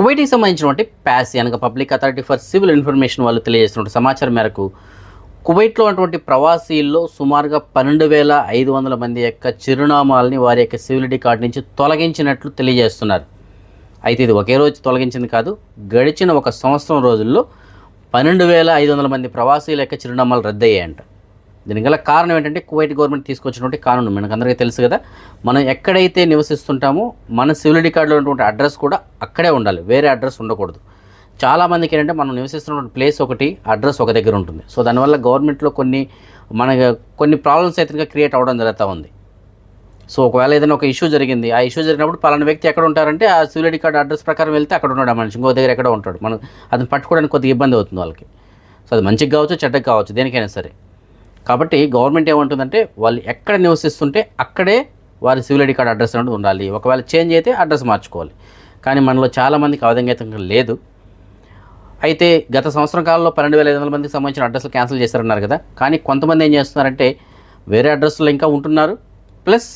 కువైట్కి సంబంధించినటువంటి ప్యాసి అనగా public authority for civil information వాళ్ళు తెలియజేసినటువంటి సమాచారం మేరకు కువైట్లో ఉన్నటువంటి ప్రవాసీల్లో సుమారుగా పన్నెండు వేల ఐదు వందల మంది యొక్క చిరునామాలని వారి యొక్క సివిలిటీ కార్డు నుంచి తొలగించినట్లు తెలియజేస్తున్నారు. అయితే ఇది ఒకే రోజు తొలగించింది కాదు గడిచిన ఒక సంవత్సరం రోజుల్లో పన్నెండు వేల ఐదు వందల మంది ప్రవాసీల యొక్క చిరునామాలు రద్దయ్యాయంట. దీనికి గల కారణం ఏంటంటే కువైట్ గవర్నమెంట్ తీసుకొచ్చినటువంటి కానూను. మనకు అందరికీ తెలుసు కదా మనం ఎక్కడైతే నివసిస్తుంటామో మన సివిలిటీ కార్డులో ఉన్నటువంటి అడ్రస్ కూడా అక్కడే ఉండాలి. వేరే అడ్రస్ ఉండకూడదు. చాలామందికి ఏంటంటే మనం నివసిస్తున్నటువంటి ప్లేస్ ఒకటి అడ్రస్ ఒక దగ్గర ఉంటుంది. సో దానివల్ల గవర్నమెంట్లో కొన్ని మన కొన్ని ప్రాబ్లమ్స్ అయితే క్రియేట్ అవ్వడం జరుగుతూ ఉంది. సో ఒకవేళ ఏదైనా ఒక ఇష్యూ జరిగింది ఆ ఇష్యూ జరిగినప్పుడు పలానా వ్యక్తి ఎక్కడ ఉంటారంటే ఆ సివిలిటీ కార్డ్ అడ్రస్ ప్రకారం వెళ్తే అక్కడ ఉన్నాడు ఆ మనిషి. ఇంకో దగ్గర ఎక్కడ ఉంటాడు. మనం అతను పట్టుకోవడానికి కొద్దిగా ఇబ్బంది అవుతుంది వాళ్ళకి. సో అది మంచిగా కావచ్చు చెడ్డకి కావచ్చు దేనికైనా సరే. కాబట్టి గవర్నమెంట్ ఏమంటుందంటే వాళ్ళు ఎక్కడ నివసిస్తుంటే అక్కడే వారి సివిల్ ఐడి కార్డ్ అడ్రస్ అనేది ఉండాలి. ఒకవేళ చేంజ్ అయితే అడ్రస్ మార్చుకోవాలి. కానీ మనలో చాలామందికి ఆ విధంగా అయితే లేదు. అయితే గత సంవత్సరం కాలంలో పన్నెండు వేల ఐదు వందల మందికి సంబంధించిన అడ్రస్లు క్యాన్సిల్ చేశారన్నారు కదా. కానీ కొంతమంది ఏం చేస్తున్నారంటే వేరే అడ్రస్లో ఇంకా ఉంటున్నారు. ప్లస్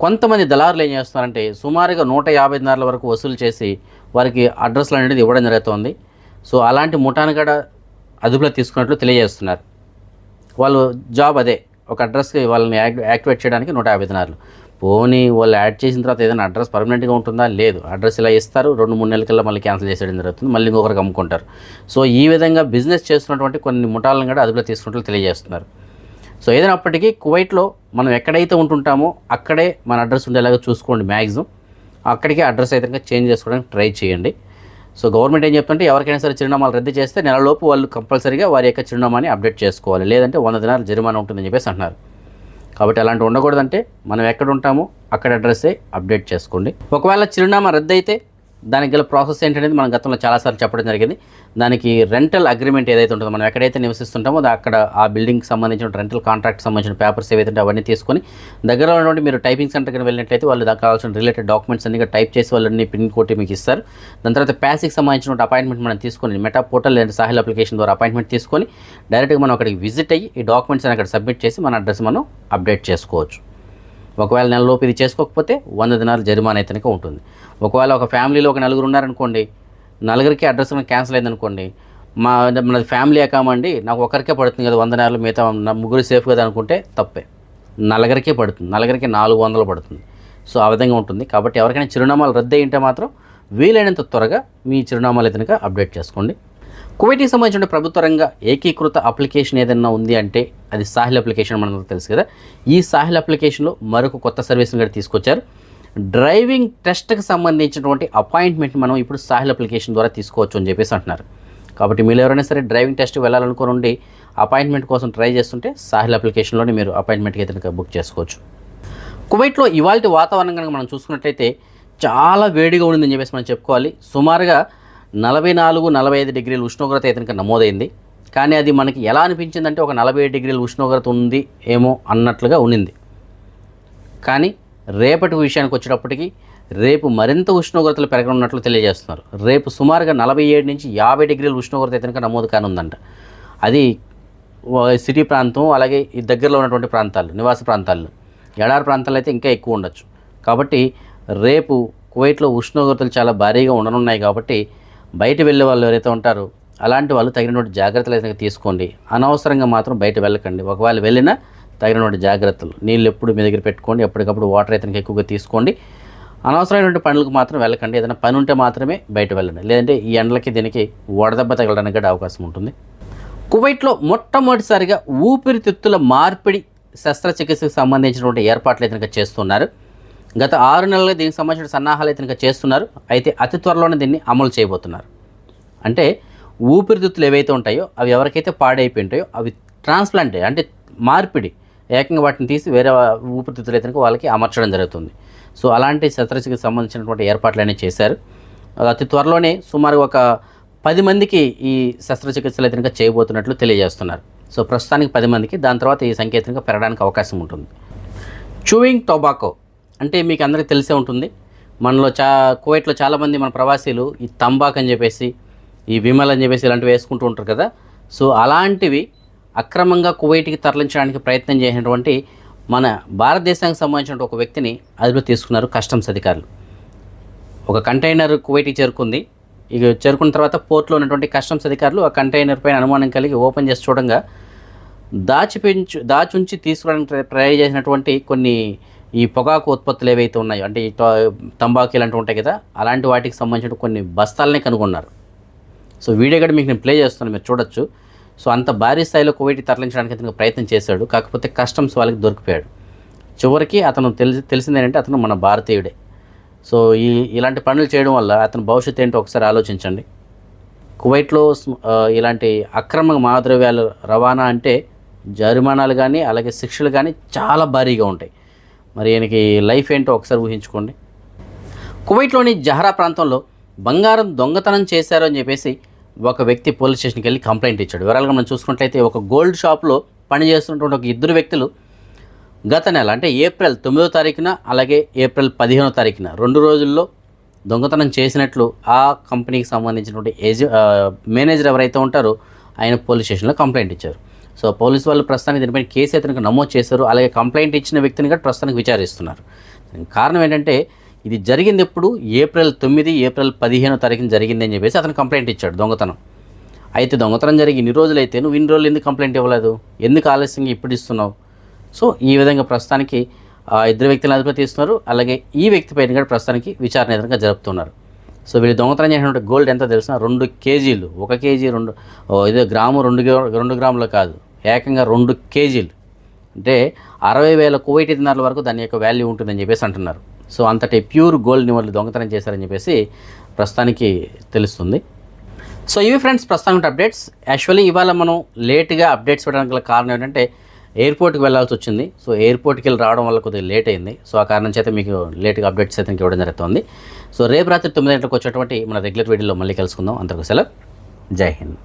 కొంతమంది దళారులు ఏం చేస్తున్నారంటే సుమారుగా నూట యాభై దినాల వరకు వసూలు చేసి వారికి అడ్రస్లు అనేది ఇవ్వడం జరుగుతుంది. సో అలాంటి ముఠాను కూడా అదుపులో తీసుకున్నట్లు తెలియజేస్తున్నారు. వాళ్ళు జాబ్ అదే ఒక అడ్రస్కి వాళ్ళని యాక్ట్ యాక్టివేట్ చేయడానికి నూట యాభై దినాలు పోనీ వాళ్ళు యాడ్ చేసిన తర్వాత ఏదైనా అడ్రస్ పర్మనెంట్గా ఉంటుందా? లేదు. అడ్రస్ ఇలా ఇస్తారు రెండు మూడు నెలలకల్లా మళ్ళీ క్యాన్సిల్ చేసేయడం జరుగుతుంది మళ్ళీ ఇంకొకరికి అమ్ముకుంటారు సో ఈ విధంగా బిజినెస్ చేస్తున్నటువంటి కొన్ని ముఠాలను కూడా అదుపులో తీసుకున్నట్లు తెలియజేస్తున్నారు. సో ఏదైనప్పటికీ కువైట్లో మనం ఎక్కడైతే ఉంటుంటామో అక్కడే మన అడ్రస్ ఉండేలాగా చూసుకోండి మ్యాక్సిమం. అక్కడికే అడ్రస్ అయితే చేంజ్ చేసుకోవడానికి ట్రై చేయండి. సో గవర్నమెంట్ ఏం చెప్తుంటే ఎవరికైనా సరే చిరునామాలు రద్దు చేస్తే నెలలోపు వాళ్ళు కంపల్సరీగా వారి యొక్క చిరునామాని అప్డేట్ చేసుకోవాలి. లేదంటే వంద దినాలు జరిమానా ఉంటుందని చెప్పేసి అంటున్నారు. కాబట్టి అలాంటి ఉండకూడదంటే మనం ఎక్కడ ఉంటామో అక్కడ అడ్రస్సే అప్డేట్ చేసుకోండి. ఒకవేళ చిరునామా రద్దు అయితే దానికి గల ప్రాసెస్ ఏంటనేది మనం గతంలో చాలాసార్లు చెప్పడం జరిగింది. దానికి రెంటల్ అగ్రిమెంట్ ఏదైతే ఉంటుందో మనం ఎక్కడైతే నివసిస్తుంటామో అక్కడ ఆ బిల్డింగ్కి సంబంధించిన రెంటల్ కాంట్రాక్ట్ సంబంధించిన పేపర్స్ ఏవైతే అవన్నీ తీసుకొని దగ్గరలో ఉన్నటువంటి మీరు టైపింగ్ సెంటర్కి వెళ్ళినట్లయితే వాళ్ళు దానికి కావాల్సిన రిలేటెడ్ డాక్యుమెంట్స్ అన్ని టైప్ చేసి వాళ్ళని పిన్ కొట్టి మీకు ఇస్తారు. దాని తర్వాత ప్యాసిక్ సంబంధించిన అపాయింట్మెంట్ మనం తీసుకొని మెటా పోర్టల్ లేదా సాహిల్ అప్లికేషన్ ద్వారా అపాయింట్మెంట్ తీసుకొని డైరెక్ట్గా మనం అక్కడికి విజిట్ అయ్యి ఈ డాక్యుమెంట్స్ అని అక్కడ సబ్మిట్ చేసి మన అడ్రస్ మనం అప్డేట్ చేసుకోవచ్చు. ఒకవేళ నెలలోపు ఇది చేసుకోకపోతే వంద దినాలు జరిమానా అయితే ఉంటుంది. ఒకవేళ ఒక ఫ్యామిలీలో ఒక నలుగురు ఉన్నారనుకోండి నలుగురికి అడ్రస్ క్యాన్సిల్ అయిందనుకోండి మా మన ఫ్యామిలీ అకామండి నాకు ఒకరికే పడుతుంది కదా వంద నెలలు మిగతా ముగ్గురు సేఫ్ కదా అనుకుంటే తప్పే. నలుగురికే పడుతుంది నలుగురికి నాలుగు వందలు పడుతుంది. సో ఆ విధంగా ఉంటుంది. కాబట్టి ఎవరికైనా చిరునామాలు రద్దు అయ్యింటే మాత్రం వీలైనంత త్వరగా మీ చిరునామాలు అయితే అప్డేట్ చేసుకోండి. కువైట్కి సంబంధించిన ప్రభుత్వ రంగ ఏకీకృత అప్లికేషన్ ఏదైనా ఉంది అంటే అది సాహిల్ అప్లికేషన్ మనకు తెలుసు కదా. ఈ సాహిల్ అప్లికేషన్లో మరొక కొత్త సర్వీస్ని కూడా తీసుకొచ్చారు. డ్రైవింగ్ టెస్ట్కి సంబంధించినటువంటి అపాయింట్మెంట్ మనం ఇప్పుడు సాహిల్ అప్లికేషన్ ద్వారా తీసుకోవచ్చు అని చెప్పేసి అంటున్నారు. కాబట్టి మీరు ఎవరైనా సరే డ్రైవింగ్ టెస్ట్ వెళ్ళాలనుకుని ఉండి అపాయింట్మెంట్ కోసం ట్రై చేస్తుంటే సాహిల్ అప్లికేషన్లోనే మీరు అపాయింట్మెంట్కి అయితే బుక్ చేసుకోవచ్చు. కువైట్లో ఇవాళ వాతావరణం కనుక మనం చూసుకున్నట్లయితే చాలా వేడిగా ఉండిందని చెప్పేసి మనం చెప్పుకోవాలి. సుమారుగా నలభై నాలుగు నలభై ఐదు డిగ్రీల ఉష్ణోగ్రత ఇతనికి నమోదైంది. కానీ అది మనకి ఎలా అనిపించిందంటే ఒక నలభై ఐదు డిగ్రీల ఉష్ణోగ్రత ఉంది ఏమో అన్నట్లుగా ఉండింది కానీ రేపటి విషయానికి వచ్చేటప్పటికి రేపు మరింత ఉష్ణోగ్రతలు పెరగనున్నట్లు తెలియజేస్తున్నారు. రేపు సుమారుగా నలభై ఏడు నుంచి యాభై డిగ్రీల ఉష్ణోగ్రత అయితే నమోదు కానుందంట. అది సిటీ ప్రాంతం అలాగే ఈ దగ్గరలో ఉన్నటువంటి ప్రాంతాలు నివాస ప్రాంతాల్లో ఎడారి ప్రాంతాలు అయితే ఇంకా ఎక్కువ ఉండొచ్చు. కాబట్టి రేపు కువైట్లో ఉష్ణోగ్రతలు చాలా భారీగా ఉండనున్నాయి కాబట్టి బయట వెళ్ళే వాళ్ళు ఎవరైతే ఉంటారో అలాంటి వాళ్ళు తగినటువంటి జాగ్రత్తలు అయితే తీసుకోండి. అనవసరంగా మాత్రం బయట వెళ్ళకండి. ఒకవేళ వెళ్ళినా తగినటువంటి జాగ్రత్తలు. నీళ్ళు ఎప్పుడు మీ దగ్గర పెట్టుకోండి. ఎప్పటికప్పుడు వాటర్ అయితే ఎక్కువగా తీసుకోండి. అనవసరమైనటువంటి పనులకు మాత్రం వెళ్ళకండి. ఏదైనా పని ఉంటే మాత్రమే బయట వెళ్ళండి. లేదంటే ఈ ఎండలకి దీనికి వడదెబ్బ తగలడానికి కూడా అవకాశం ఉంటుంది. కువైట్లో మొట్టమొదటిసారిగా ఊపిరితిత్తుల మార్పిడి శస్త్రచికిత్సకు సంబంధించినటువంటి ఏర్పాట్లు అయితే చేస్తున్నారు. గత ఆరు నెలలుగా దీనికి సంబంధించిన సన్నాహాలు అయితే చేస్తున్నారు. అయితే అతి త్వరలోనే దీన్ని అమలు చేయబోతున్నారు. అంటే ఊపిరితిత్తులు ఏవైతే ఉంటాయో అవి ఎవరికైతే పాడైపోయి ఉంటాయో అవి ట్రాన్స్ప్లాంట్ అంటే మార్పిడి ఏకంగా వాటిని తీసి వేరే ఊపిరితిత్తులు అయితే వాళ్ళకి అమర్చడం జరుగుతుంది. సో అలాంటి శస్త్రచికిత్సకు సంబంధించినటువంటి ఏర్పాట్లు అనేవి చేశారు. అతి త్వరలోనే సుమారు ఒక పది మందికి ఈ శస్త్రచికిత్సలు అయితే చేయబోతున్నట్లు తెలియజేస్తున్నారు. సో ప్రస్తుతానికి పది మందికి దాని తర్వాత ఈ సంకేతంగా పెరగడానికి అవకాశం ఉంటుంది. చూయింగ్ టొబాకో అంటే మీకు అందరికీ తెలిసే ఉంటుంది. మనలో చా కువైట్లో చాలామంది మన ప్రవాసీలు ఈ తంబాక్ అని చెప్పేసి ఈ విమల్ అని చెప్పేసి ఇలాంటివి వేసుకుంటూ ఉంటారు కదా. సో అలాంటివి అక్రమంగా కువైట్కి తరలించడానికి ప్రయత్నం చేసినటువంటి మన భారతదేశానికి సంబంధించిన ఒక వ్యక్తిని అదుపులో తీసుకున్నారు కస్టమ్స్ అధికారులు. ఒక కంటైనర్ కువైట్కి చేరుకుంది. ఇక చేరుకున్న తర్వాత పోర్ట్లో ఉన్నటువంటి కస్టమ్స్ అధికారులు ఆ కంటైనర్ పైన అనుమానం కలిగి ఓపెన్ చేసి చూడంగా దాచిపెంచు దాచుంచి తీసుకోవడానికి ట్రై చేసినటువంటి కొన్ని ఈ పొగాకు ఉత్పత్తులు ఏవైతే ఉన్నాయో అంటే తంబాకు ఇలాంటివి ఉంటాయి కదా అలాంటి వాటికి సంబంధించిన కొన్ని బస్తాలనే కనుగొన్నారు. సో వీడియో కూడా మీకు నేను ప్లే చేస్తున్నాను మీరు చూడొచ్చు. సో అంత భారీ స్థాయిలో కువైట్ తరలించడానికి అతను ప్రయత్నం చేశాడు కాకపోతే కస్టమ్స్ వాళ్ళకి దొరికిపోయాడు. చివరికి అతను తెలిసి తెలిసిందేంటంటే అతను మన భారతీయుడే. సో ఈ ఇలాంటి పనులు చేయడం వల్ల అతని భవిష్యత్తు ఏంటో ఒకసారి ఆలోచించండి. కువైట్లో ఇలాంటి అక్రమ మాదద్రవ్యాలు రవాణా అంటే జరిమానాలు కానీ అలాగే శిక్షలు కానీ చాలా భారీగా ఉంటాయి. మరి ఈయనకి లైఫ్ ఏంటో ఒకసారి ఊహించుకోండి. కువైట్లోని జహరా ప్రాంతంలో బంగారం దొంగతనం చేశారు అని చెప్పేసి ఒక వ్యక్తి పోలీస్ స్టేషన్కి వెళ్ళి కంప్లైంట్ ఇచ్చాడు. వివరాలుగా మనం చూసుకున్నట్లయితే ఒక గోల్డ్ షాప్లో పనిచేస్తున్నటువంటి ఒక ఇద్దరు వ్యక్తులు గత నెల అంటే ఏప్రిల్ తొమ్మిదో తారీఖున అలాగే ఏప్రిల్ పదిహేనో తారీఖున రెండు రోజుల్లో దొంగతనం చేసినట్లు ఆ కంపెనీకి సంబంధించినటువంటి ఏజె మేనేజర్ ఎవరైతే ఉంటారో ఆయన పోలీస్ స్టేషన్లో కంప్లైంట్ ఇచ్చారు. సో పోలీస్ వాళ్ళు ప్రస్తుతానికి దీనిపైన కేసు అతనికి నమోదు చేశారు. అలాగే కంప్లైంట్ ఇచ్చిన వ్యక్తిని కూడా ప్రస్తుతానికి విచారిస్తున్నారు. కారణం ఏంటంటే ఇది జరిగింది ఎప్పుడు ఏప్రిల్ తొమ్మిది ఏప్రిల్ పదిహేనో తారీఖున జరిగింది అని చెప్పేసి అతను కంప్లైంట్ ఇచ్చాడు దొంగతనం. అయితే దొంగతనం జరిగి ఇన్ని రోజులైతే నువ్వు ఇన్ని రోజులు ఎందుకు కంప్లైంట్ ఇవ్వలేదు? ఎందుకు ఆలస్యంగా ఇప్పుడు ఇస్తున్నావు? సో ఈ విధంగా ప్రస్తుతానికి ఇద్దరు వ్యక్తులను అదుపులో తీస్తున్నారు అలాగే ఈ వ్యక్తి పైన కూడా ప్రస్తుతానికి విచారణ ఎదురుగా జరుపుతున్నారు. సో వీళ్ళు దొంగతనం చేసినటువంటి గోల్డ్ ఎంత తెలిసిన? రెండు కేజీలు. ఒక కేజీ రెండు ఇదే గ్రాము రెండు గ్రా- రెండు గ్రాములు కాదు. ఏకంగా రెండు కేజీలు. అంటే అరవై వేల కువైట్ దినాల వరకు దాని యొక్క వాల్యూ ఉంటుందని చెప్పేసి అంటున్నారు. సో అంతటి ప్యూర్ గోల్డ్ని వాళ్ళు దొంగతనం చేశారని చెప్పేసి ప్రస్తుతానికి తెలుస్తుంది. సో ఇవి ఫ్రెండ్స్ ప్రస్తుతానికి అప్డేట్స్. యాక్చువల్లీ ఇవాళ మనం లేట్గా అప్డేట్స్ ఇవ్వడానికి గల కారణం ఏంటంటే ఎయిర్పోర్ట్కి వెళ్ళాల్సి వచ్చింది. సో ఎయిర్పోర్ట్కి వెళ్ళి రావడం వల్ల కొద్దిగా లేట్ అయింది. సో ఆ కారణం చేత మీకు లేట్గా అప్డేట్స్ అయితే ఇవ్వడం జరుగుతుంది. సో రేపు రాత్రి తొమ్మిది గంటలకు వచ్చేటువంటి మన రెగ్యులర్ వీడియోలో మళ్ళీ కలుసుకుందాం. అంతకు సెలవు. జై హింద్.